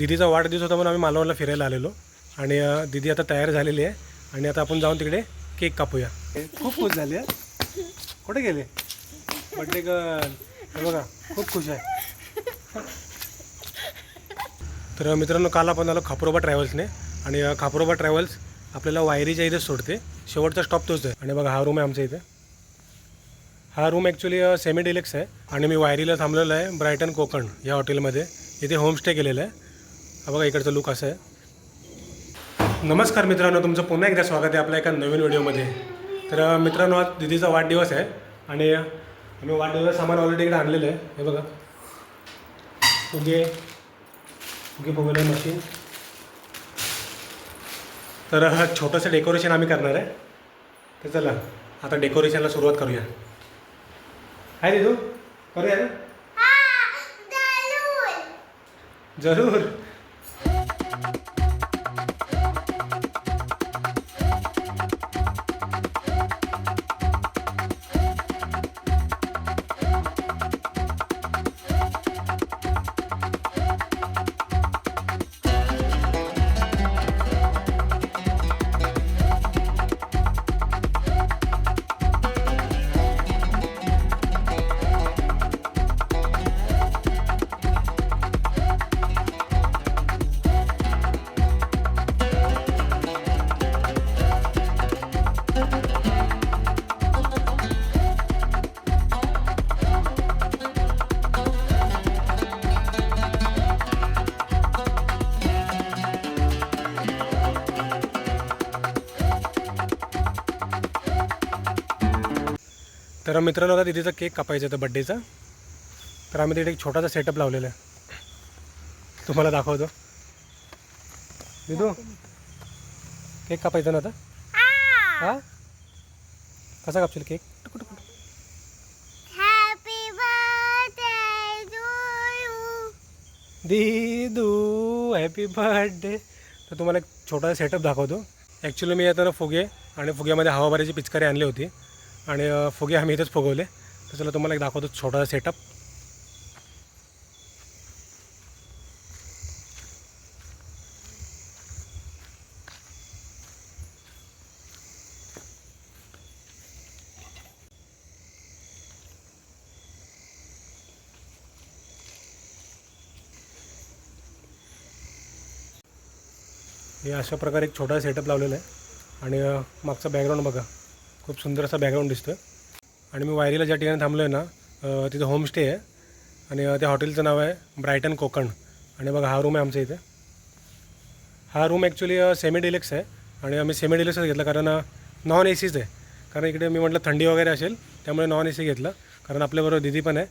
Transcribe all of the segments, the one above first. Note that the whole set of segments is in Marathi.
दिदीचा वाढदिवस होता म्हणून आम्ही मालवणला फिरायला आलेलो. आणि दिदी आता तयार झालेली आहे. आणि आता आपण जाऊन तिकडे केक कापूया. खूप खुश झाली आहे कुठे गेले? बड्डे गर्ल बघा खूप खुश आहे. तर मित्रांनो काल आपण आलो खापरोबा ट्रॅव्हल्सने. आणि खापरोबा ट्रॅव्हल्स आपल्याला वायरीच्या इथे सोडते. शेवटचा स्टॉप तोच आहे. आणि बघा हा रूम आहे आमच्या इथे. हा रूम ॲक्च्युली सेमी डिलेक्स आहे. आणि मी वायरीला थांबलेलो आहे ब्रायटन कोकण या हॉटेलमध्ये. इथे होमस्टे केलेलं आहे. हा बघा इकडचं लुक असं आहे. नमस्कार मित्रांनो तुमचं पुन्हा एकदा स्वागत आहे आपल्या एका नवीन व्हिडिओमध्ये. तर मित्रांनो आज दिदीचा वाढदिवस आहे आणि आम्ही वाढदिवस सामान ऑलरेडी इकडे आणलेलं आहे. हे बघा. फुगे फुगे फुगवलं मशीन. तर अ, छोटंसं डेकोरेशन आम्ही करणार आहे. तर चला आता डेकोरेशनला सुरुवात करूया. हाय दिदू करूया ना? जरूर. तर मित्रांनो आता दिदीचा केक कापायचा होता बड्डेचा तर आम्ही तिथे एक छोटासा सेटअप लावलेला आहे. तुम्हाला दाखवतो. दिदू केक कापायचा ना आता? हा? कसा कापशील केक. दिदू हॅपी बर्थडे तर तुम्हाला एक छोटासा सेटअप दाखवतो. ॲक्च्युली मी येताना फुगे आणि फुग्यामध्ये हवाबारीची पिचकारी आणली होती. आणि फुगे आम्ही इथेच फुगवले. तर चला तुम्हाला एक दाखवतो छोटासा सेटअप हे अशा प्रकारे एक छोटा सेटअप लावलेला आहे. आणि मागचा बॅकग्राऊंड बघा. खूप सुंदर असा बॅकग्राऊंड दिसतो आणि मी वायरीला ज्या ठिकाणी थांबलो आहे ना तिथं होमस्टे आहे. आणि त्या हॉटेलचं नाव आहे ब्रायटन कोकण आणि बघा हा रूम आहे आमच्या इथे. हा रूम ॲक्च्युली सेमी डिलेक्स आहे. आणि आम्ही सेमी डिलेक्सच घेतला कारण नॉन ए सीच आहे. कारण इकडे मी म्हटलं थंडी वगैरे असेल त्यामुळे नॉन ए सी घेतलं. कारण आपल्याबरोबर दिदी पण आहे.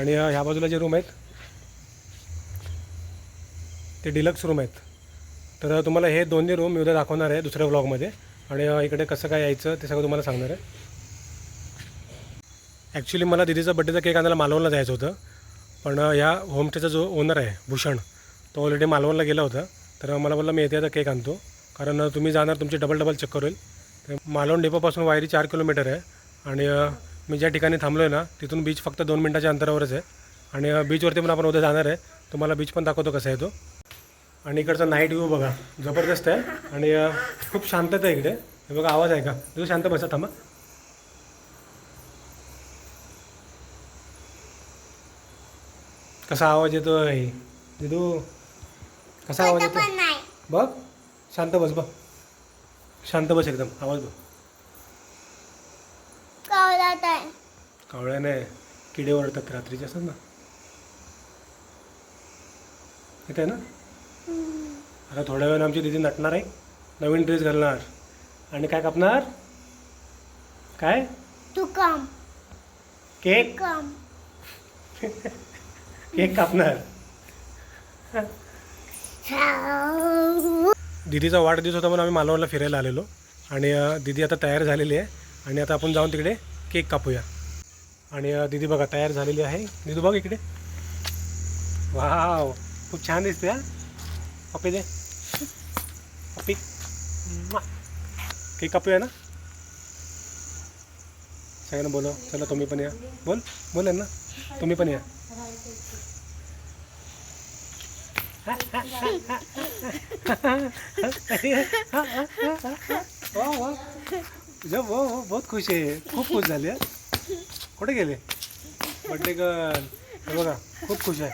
आणि ह्या बाजूला जे रूम आहेत ते डिलक्स रूम आहेत. तर तुम्हाला हे दोन्ही रूम मी उद्या दाखवणार आहे दुसऱ्या ब्लॉगमध्ये आणि इकडे कसं काय यायचं ते सगळं तुम्हाला सांगणार आहे. ॲक्च्युली मला दिदीचा बड्डेचा केक आणायला मालवणला जायचं होतं. पण ह्या होमस्टेचा जो ओनर आहे भूषण तो ऑलरेडी मालवणला गेला होता. तर मला बोलला मी येते आता केक आणतो. कारण तुम्ही जाणार तुमची डबल डबल चक्कर होईल. तर मालवण डेपोपासून वायरी चार किलोमीटर आहे. आणि मी ज्या ठिकाणी थांबलो आहे ना तिथून बीच फक्त दोन मिनटाच्या अंतरावरच आहे. आणि बीचवरती पण आपण उद्या जाणार आहे. तुम्हाला बीच पण दाखवतो कसा आहे तो. आणि इकडचा नाईट व्ह्यू बघा. जबरदस्त आहे. आणि खूप शांतता आहे इकडे. हे बघा आवाज आहे का? तुझं शांत बसा थांबा कसा आवाज येतोय? दिदू कसा आवाज येतो नाही. बघ शांत बस बघ. शांत बस एकदम. आवाज बघ. आहे. कावळ्याने किडे ओरडतात रात्रीचे असतात ना. येत आहे ना? आता थोड्या वेळानं आमची दिदी नटणार आहे. नवीन ड्रेस घालणार. आणि काय कापणार? काय? तू कम केक? कम केक कापणार. दिदीचा वाढदिवस होता म्हणून आम्ही मालवणला फिरायला आलेलो. आणि दिदी आता तयार झालेली आहे. आणि आता आपण जाऊन तिकडे केक कापूया. आणि दिदी बघा तयार झालेली आहे. दिदू बघ इकडे. वाव! खूप छान दिसते हा. पप्पी दे। पप्पी म्वा. केक कापूया ना? सगळ्यांना बोलव. चला, तुम्ही पण या. बोल. बोल ना तुम्ही पण या. वा वा तुझ्या वो वो बहुत खुश आहे. खूप खुश झाली, हं. कुठे गेले? Birthday girl. हे बघा, खूप खुश आहे.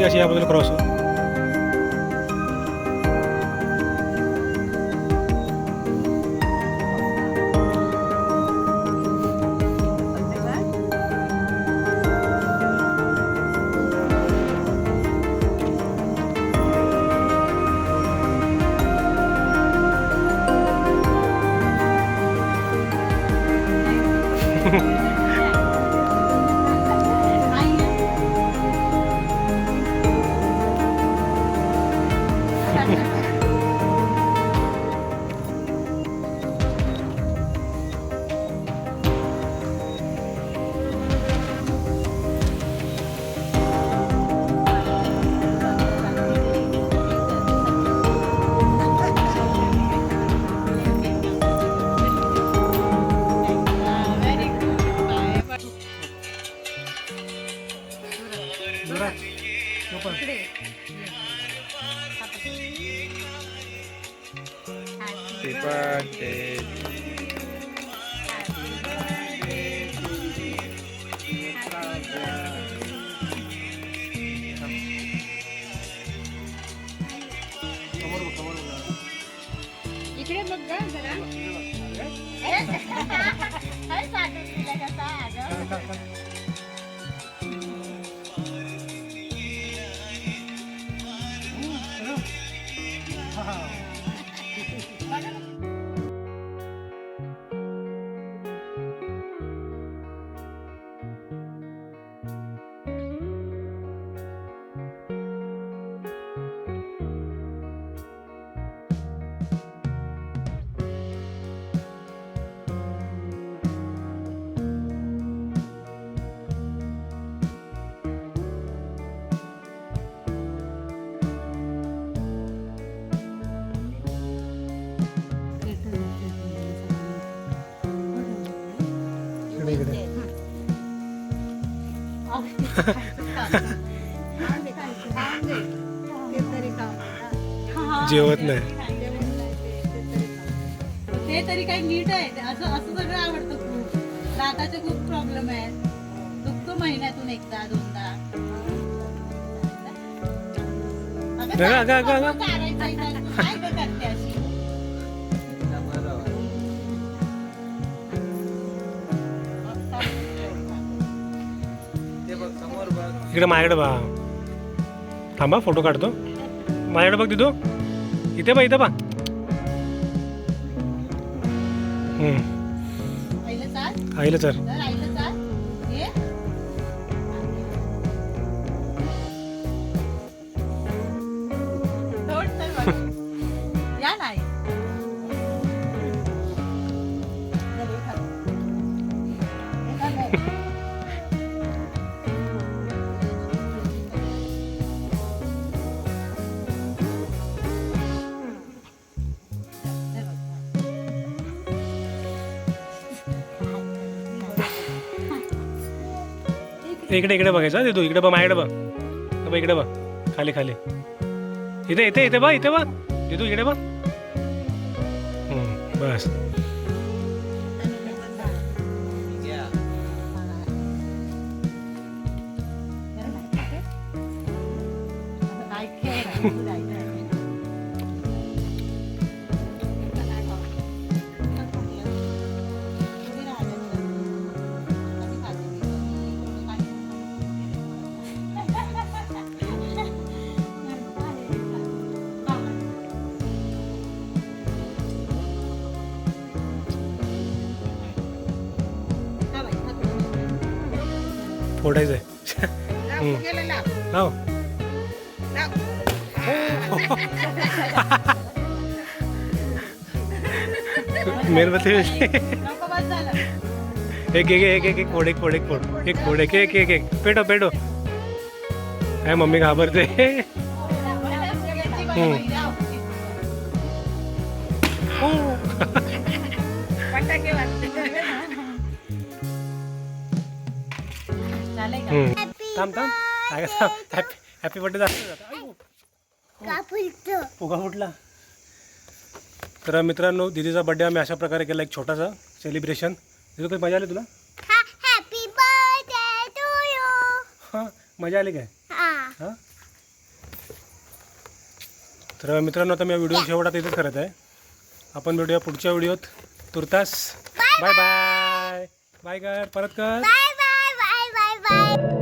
थोडी अशी याबद्दल क्रॉस हो जरा जेवत नाही. ते तरी काही नीट आहे. असं असं सगळं आवडतं खूप. दाताचे खूप प्रॉब्लेम आहेत. दुखतो महिन्यातून एकदा दोनदा. अगं, अगं, अगं. काय करते अशी इकडे माझ्याकडे बा थांबा फोटो काढतो. माझ्याकडे बघ तिथू. इथे बा इथे बा आईला चाल. इकडे इकडे बघायचं ते तू इकडे बा माझ्याकडे बघ. बघ इकडे बघ. खाली खाली. इथे इथे इथे बा इथे बा तू इकडे बघ. बस. फोडायचं आहे हम्म. हो मेणबत्ती एक एक एक एक एक एक एक एक एक एक एक एक पेटो पेटो काय मम्मी घाबरते थांब थांब. काय हॅपी हॅपी बर्थडे उगा फुटला. तर मित्रांनो दीदीचा बर्थडे आम्ही अशा प्रकारे केला एक छोटासा सेलिब्रेशन तिथं काही मजा आली तुला? हॅपी बर्थडे टू यू हां मजा आली काय? हां. तर मित्रांनो आता मी व्हिडिओ शेवटात इथेच करत आहे. आपण भेटूया पुढच्या व्हिडिओत. तुर्तास. बाय बाय बाय कर परत कर. Bye bye bye bye bye